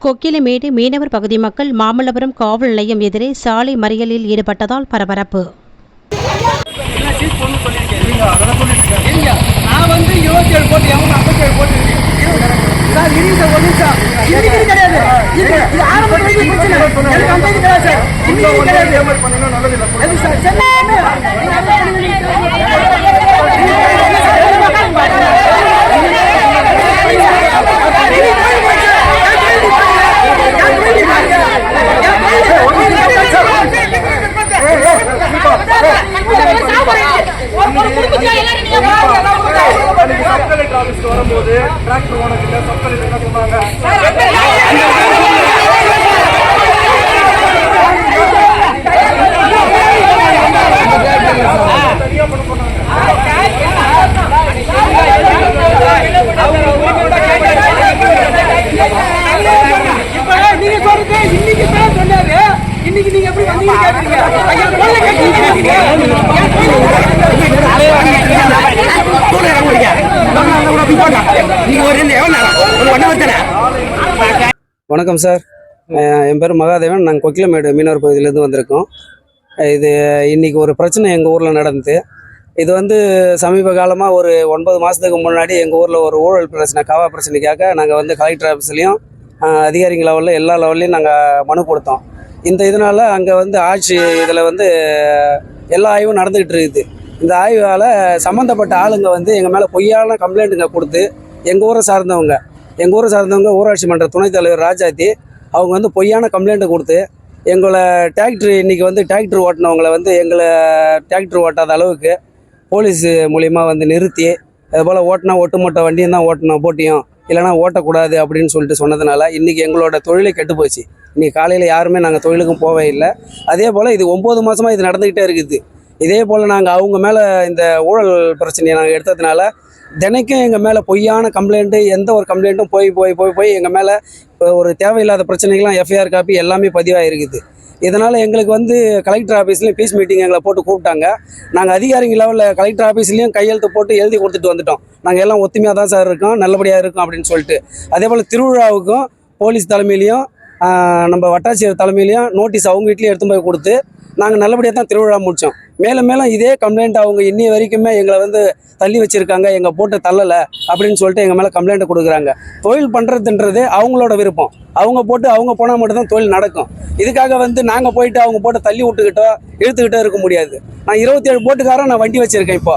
கொக்கிலமேடு மீனவர் பகுதி மக்கள் மாமல்லபுரம் காவல் நிலையம் எதிரே சாலை மறியலில் ஈடுபட்டதால் பரபரப்பு இல்லையா நான் வந்து இருபத்தி ஏழு போட்டு எவன் ஐம்பத்தி ஏழு போட்டு சார் இருங்க சார் ஒரு நிமிஷம் இன்னைக்கு இது கிடையாது இது இது ஆரம்பத்துல இருந்து பிரச்சனை எனக்கு அந்த இது கிடையாது சார் இன்னைக்கு இது கிடையாது எது சார் சென்னை வரும்போது டிராக்டர் ஓனர்கிட்ட சப் கலெக்டர் என்ன சொன்னாங்க தனியா பண்ண போனாங்க இப்ப நீங்க சொல்றது இன்னைக்கு தான் சொன்னாரு இன்னைக்கு நீங்க எப்படி வந்தீங்க கேக்குறீங்க ஐயா கொள்ள கேட்டீங்க வணக்கம் சார். என் பேர் மகாதேவன். நாங்கள் கொக்கிலமேடு மீனவர் பகுதியிலேருந்து வந்திருக்கோம். இது இன்றைக்கி ஒரு பிரச்சனை எங்கள் ஊரில் நடந்தது இது வந்து சமீப காலமாக ஒரு ஒன்பது மாதத்துக்கு முன்னாடி எங்கள் ஊரில் ஒரு ஊழல் பிரச்சனை காவா பிரச்சனைக்காக நாங்கள் வந்து கலெக்டர் ஆஃபீஸ்லேயும் அதிகாரிங்க லெவலில் எல்லா லெவல்லையும் நாங்கள் மனு கொடுத்தோம். இந்த இதனால் அங்கே வந்து ஆட்சி இதில் வந்து எல்லா ஆய்வும் நடந்துக்கிட்டு இருக்குது. இந்த ஆய்வால் சம்மந்தப்பட்ட ஆளுங்க வந்து எங்கள் மேலே பொய்யான கம்ப்ளைண்ட்டுங்க கொடுத்து எங்கள் ஊரை சார்ந்தவங்க எங்கள் ஊரை சார்ந்தவங்க ஊராட்சி மன்ற துணைத் தலைவர் ராஜாத்தி அவங்க வந்து பொய்யான கம்ப்ளைண்ட்டை கொடுத்து எங்களை டிராக்டர் இன்றைக்கி வந்து டிராக்டர் ஓட்டினவங்களை வந்து எங்களை டிராக்டர் ஓட்டாத அளவுக்கு போலீஸ் மூலிமா வந்து நிறுத்தி அதுபோல் ஓட்டினா ஒட்டுமொட்ட வண்டியும் தான் ஓட்டணும் போட்டியும் இல்லைனா ஓட்டக்கூடாது அப்படின்னு சொல்லிட்டு சொன்னதுனால இன்றைக்கி எங்களோட தொழிலே கெட்டு போச்சு. இன்றைக்கி காலையில் யாருமே நாங்கள் தொழிலுக்கும் போவே இல்லை. அதே போல் இது ஒம்பது மாதமாக இது நடந்துக்கிட்டே இருக்குது. இதே போல் நாங்கள் அவங்க மேலே இந்த ஊழல் பிரச்சனையை நாங்கள் எடுத்ததுனால தினைக்கும் எங்கள் மேலே பொய்யான கம்ப்ளைண்ட்டு எந்த ஒரு கம்ப்ளைண்ட்டும் போய் போய் போய் போய் எங்கள் மேலே ஒரு தேவையில்லாத பிரச்சனைகள்லாம் எஃப்ஐஆர் காப்பி எல்லாமே பதிவாகிருக்குது இதனால் எங்களுக்கு வந்து கலெக்டர் ஆஃபீஸ்லேயும் பீஸ் மீட்டிங் எங்களை போட்டு கூப்பிட்டாங்க. நாங்கள் அதிகாரிங்க லெவலில் கலெக்டர் ஆஃபீஸ்லேயும் கையெழுத்து போட்டு எழுதி கொடுத்துட்டு வந்துட்டோம். நாங்கள் எல்லாம் ஒத்துமையாக தான் சார் இருக்கோம் நல்லபடியாக இருக்கும் அப்படின்னு சொல்லிட்டு. அதே போல் திருவிழாவுக்கும் போலீஸ் தலைமையிலையும் நம்ம வட்டாட்சியர் தலைமையிலையும் நோட்டீஸ் அவங்க வீட்லேயும் எடுத்து போய் கொடுத்து நாங்கள் நல்லபடியாக தான் திருவிழா முடித்தோம் மேலும் மேலும் இதே கம்ப்ளைண்ட் அவங்க இன்னி வரைக்குமே எங்களை வந்து தள்ளி வச்சுருக்காங்க எங்கள் போட்டு தள்ளலை அப்படின்னு சொல்லிட்டு எங்கள் மேலே கம்ப்ளைண்ட் கொடுக்குறாங்க. தொழில் பண்ணுறதுன்றது அவங்களோட விருப்பம். அவங்க போட்டு அவங்க போனால் மட்டும்தான் தொழில் நடக்கும். இதுக்காக வந்து நாங்கள் போயிட்டு அவங்க போட்டு தள்ளி விட்டுக்கிட்டோ இழுத்துக்கிட்டோ இருக்க முடியாது. நான் இருபத்தி ஏழு போட்டுக்காரன் நான் வண்டி வச்சுருக்கேன் இப்போ.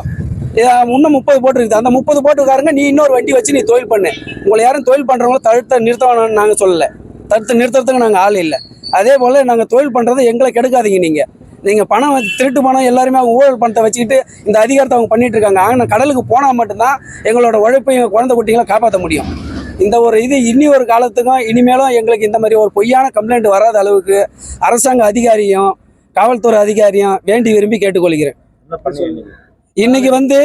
இன்னும் முப்பது போட்டு இருக்குது. அந்த முப்பது போட்டுக்காரங்க நீ இன்னொரு வண்டி வச்சு நீ தொழில் பண்ணு. உங்களை யாரும் தொழில் பண்ணுறவங்கள தடுத்த நிறுத்தணும்னு நாங்கள் சொல்லலை. தடுத்து நிறுத்துறதுக்கு நாங்கள் ஆள் இல்லை. அதே போல் நாங்கள் தொழில் பண்ணுறதை எங்களை கெடுக்காதீங்க நீங்கள் நீங்கள் பணம் திருட்டு பணம் எல்லாருமே அவங்க ஊழல் பணத்தை வச்சுக்கிட்டு இந்த அதிகாரத்தை அவங்க பண்ணிட்டு இருக்காங்க. ஆனால் கடலுக்கு போனால் மட்டும்தான் எங்களோட உழைப்பையும் குழந்தை குட்டிகளை காப்பாற்ற முடியும். இந்த ஒரு இது இனி ஒரு காலத்துக்கும் இனிமேலும் எங்களுக்கு இந்த மாதிரி ஒரு பொய்யான கம்ப்ளைண்ட் வராத அளவுக்கு அரசாங்க அதிகாரியும் காவல்துறை அதிகாரியும் வேண்டி விரும்பி கேட்டுக்கொள்கிறேன். இன்னைக்கு வந்து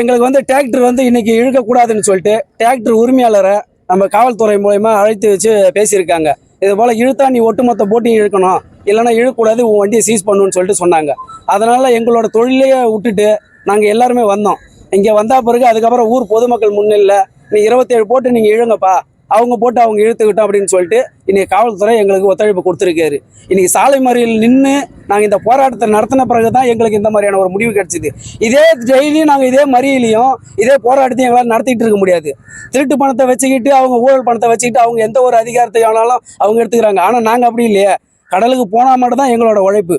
எங்களுக்கு வந்து டிராக்டர் வந்து இன்னைக்கு இழுக்கக்கூடாதுன்னு சொல்லிட்டு டிராக்டர் உரிமையாளரை நம்ம காவல்துறை மூலயமா அழைத்து வச்சு பேசியிருக்காங்க. இது போல் இழுத்தா நீ ஒட்டுமொத்த போட்டியும் இழுக்கணும். இல்லைன்னா இழுக்கக்கூடாது உன் வண்டியை சீஸ் பண்ணுன்னு சொல்லிட்டு சொன்னாங்க. அதனால் எங்களோட தொழிலையே விட்டுட்டு நாங்கள் எல்லாருமே வந்தோம். இங்கே வந்த பிறகு அதுக்கப்புறம் ஊர் பொதுமக்கள் முன்னில்லை நீ இருபத்தேழு போட்டு நீங்கள் இழுங்கப்பா அவங்க போட்டு அவங்க இழுத்துக்கிட்டோம் அப்படின்னு சொல்லிட்டு இன்னைக்கு காவல்துறை எங்களுக்கு ஒத்துழைப்பு கொடுத்துருக்காரு. இன்னைக்கு சாலை மறியல் நின்று நாங்கள் இந்த போராட்டத்தை நடத்தின பிறகு தான் எங்களுக்கு இந்த மாதிரியான ஒரு முடிவு கிடைச்சிது. இதே டெய்லியும் நாங்கள் இதே மறியலையும் இதே போராட்டத்தையும் எங்களால் நடத்திட்டு இருக்க முடியாது. திருட்டு பணத்தை வச்சுக்கிட்டு அவங்க ஊழல் பணத்தை வச்சுக்கிட்டு அவங்க எந்த ஒரு அதிகாரத்தை ஆனாலும் அவங்க எடுத்துக்கிறாங்க. ஆனால் நாங்கள் அப்படி இல்லையே. கடலுக்கு போனால் மட்டும் தான் எங்களோட உழைப்பு.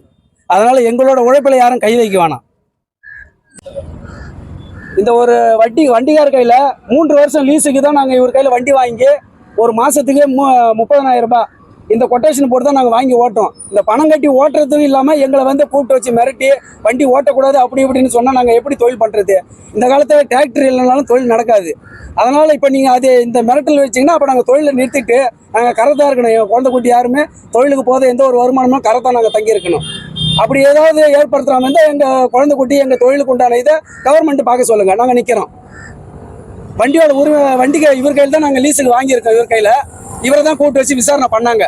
அதனால் எங்களோட உழைப்பில் யாரும் கை வைக்க வேணாம். இந்த ஒரு வட்டி வண்டிகார் கையில் மூன்று வருஷம் லீஸுக்கு தான் நாங்கள் இவர் கையில் வண்டி வாங்கி ஒரு மாதத்துக்கே மு முப்பதனாயிரம் ரூபாய் இந்த கொட்டேஷன் போட்டு தான் நாங்கள் வாங்கி ஓட்டோம். இந்த பணம் கட்டி ஓட்டுறதும் இல்லாமல் எங்களை வந்து கூப்பிட்டு வச்சு மிரட்டி வண்டி ஓட்டக்கூடாது அப்படி இப்படின்னு சொன்னால் நாங்கள் எப்படி தொழில் பண்ணுறது இந்த காலத்தில் டிராக்டர் இல்லைனாலும் தொழில் நடக்காது. அதனால் இப்போ நீங்கள் அது இந்த மிரட்டல் வச்சிங்கன்னா அப்போ நாங்கள் தொழிலை நிறுத்திட்டு நாங்கள் கரை இருக்கணும். எங்கள் குழந்தை குட்டி யாருமே தொழிலுக்கு போத எந்த ஒரு வருமானமும் கரை நாங்கள் தங்கியிருக்கணும். அப்படி ஏதாவது ஏற்படுத்துறாம இருந்தால் எங்கள் குழந்தை குட்டி எங்கள் தொழிலுக்கு உண்டான இதை கவர்மெண்ட் பார்க்க சொல்லுங்கள் நாங்கள் நிற்கிறோம் வண்டியோட உரிமை வண்டிக்கு இவர் கையில் தான் நாங்கள் லீஸுக்கு வாங்கியிருக்கோம் இவர் கையில். இவரை தான் கூப்பிட்டு வச்சு விசாரணை பண்ணாங்க.